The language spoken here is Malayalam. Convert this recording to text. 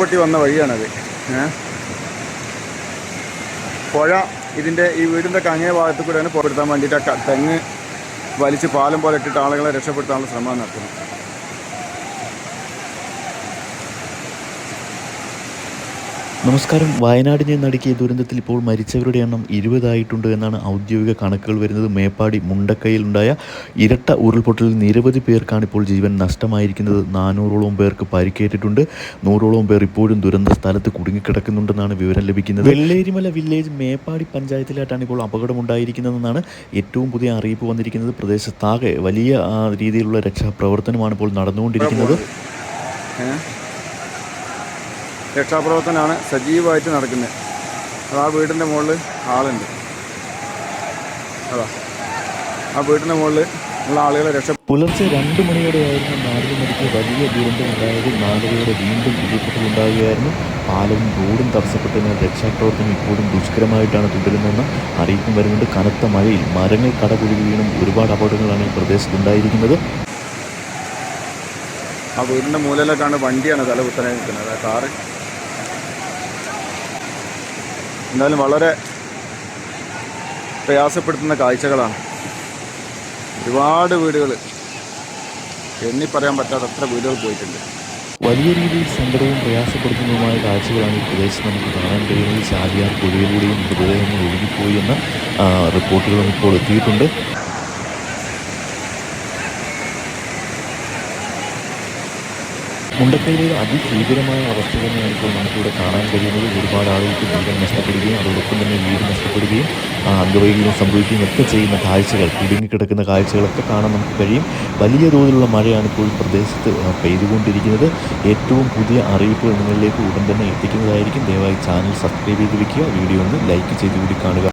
പൊട്ടി വന്ന വഴിയാണത്. പുഴ ഇതിന്റെ ഈ വീടിന്റെ കങ്ങേ ഭാഗത്ത് കൂടെയാണ് പുറപ്പെടുത്താൻ വേണ്ടിയിട്ട് തെങ്ങ് വലിച്ച് പാലം പോലെ ഇട്ടിട്ട് ആളുകളെ രക്ഷപ്പെടുത്താനുള്ള ശ്രമം നടത്തുന്നു. നമസ്കാരം. വയനാടിനെ നടുക്കിയ ദുരന്തത്തിൽ ഇപ്പോൾ മരിച്ചവരുടെ എണ്ണം ഇരുപതായിട്ടുണ്ട് എന്നാണ് ഔദ്യോഗിക കണക്കുകൾ വരുന്നത്. മേപ്പാടി മുണ്ടക്കയിലുണ്ടായ ഇരട്ട ഉരുൾപൊട്ടലിൽ നിരവധി പേർക്കാണ് ഇപ്പോൾ ജീവൻ നഷ്ടമായിരിക്കുന്നത്. നാനൂറോളം പേർക്ക് പരിക്കേറ്റിട്ടുണ്ട്. നൂറോളം പേർ ഇപ്പോഴും ദുരന്ത സ്ഥലത്ത് കുടുങ്ങിക്കിടക്കുന്നുണ്ടെന്നാണ് വിവരം ലഭിക്കുന്നത്. വെള്ളേരിമല വില്ലേജ് മേപ്പാടി പഞ്ചായത്തിലായിട്ടാണ് ഇപ്പോൾ അപകടമുണ്ടായിരിക്കുന്നതെന്നാണ് ഏറ്റവും പുതിയ അറിയിപ്പ് വന്നിരിക്കുന്നത്. പ്രദേശത്താകെ വലിയ രീതിയിലുള്ള രക്ഷാപ്രവർത്തനമാണ് ഇപ്പോൾ നടന്നുകൊണ്ടിരിക്കുന്നത്? രക്ഷാപ്രവർത്തനമാണ് സജീവമായിട്ട് നടക്കുന്നത്. അത് ആ വീടിന്റെ മുകളിൽ ആളുണ്ട്. അതാ. ആ വീടിന്റെ മുകളിൽ ഉള്ള ആളുകളെ രക്ഷ പുലർച്ചെ രണ്ട് മണിയോടെയായിരുന്നു നടുക്കിയ വലിയ ദുരന്തമുണ്ടായത്. നാലുകയോടെ വീണ്ടും ഉരുൾപൊട്ടലുണ്ടാകുകയായിരുന്നു പാലവും റോഡും തടസ്സപ്പെട്ടതിനാൽ രക്ഷാപ്രവർത്തനം ഇപ്പോഴും ദുഷ്കരമായിട്ടാണ് തുടരുന്നതെന്ന് അറിയിപ്പും വരുന്നുണ്ട്. കനത്ത മഴയിൽ മരങ്ങൾ കടപുഴുകി വീണും ഒരുപാട് അപകടങ്ങളാണ് ഈ പ്രദേശത്ത് ഉണ്ടായിരിക്കുന്നത് ആ വീടിന്റെ മൂലയിലേക്കാണ് വണ്ടിയാണ് തല കുത്തനെ നിൽക്കുന്നത് കാറ് എന്തായാലും വളരെ പ്രയാസപ്പെടുത്തുന്ന കാഴ്ചകളാണ്. ഒരുപാട് വീടുകൾ എണ്ണി പറയാൻ പറ്റാത്തത്ര വീടുകൾ പോയിട്ടുണ്ട്. വലിയ രീതിയിൽ സങ്കടവും പ്രയാസപ്പെടുത്തുന്നതുമായ കാഴ്ചകളാണ് ഈ പ്രദേശത്ത് നമുക്ക് കാണാൻ കഴിയുന്നത്. ചാലിയാർ പുഴയിലൂടെയും മൃതദേഹങ്ങൾ ഒഴുകിപ്പോയി എന്ന റിപ്പോർട്ടുകളും ഇപ്പോൾ എത്തിയിട്ടുണ്ട്. മുണ്ടക്കയിലെ അതിഭീകരമായ അവസ്ഥ തന്നെയാണ് ഇപ്പോൾ നമുക്കിവിടെ കാണാൻ കഴിയുന്നത്. ഒരുപാട് ആളുകൾക്ക് ജീവൻ നഷ്ടപ്പെടുകയും അതോടൊപ്പം തന്നെ വീട് നഷ്ടപ്പെടുകയും അംഗവൈകല്യം സംഭവിക്കുകയും ഒക്കെ ചെയ്യുന്ന കാഴ്ചകൾ കുടുങ്ങിക്കിടക്കുന്ന കാഴ്ചകളൊക്കെ കാണാൻ നമുക്ക് കഴിയും. വലിയ തോതിലുള്ള മഴയാണ് ഇപ്പോൾ പ്രദേശത്ത് പെയ്തുകൊണ്ടിരിക്കുന്നത്. ഏറ്റവും പുതിയ അറിയിപ്പുകൾ നിങ്ങളിലേക്ക് ഉടൻ തന്നെ എത്തിക്കുന്നതായിരിക്കും. ദയവായി ചാനൽ സബ്സ്ക്രൈബ് ചെയ്ത് വയ്ക്കുക വീഡിയോ ഒന്ന് ലൈക്ക് ചെയ്ത് കൂടി കാണുക.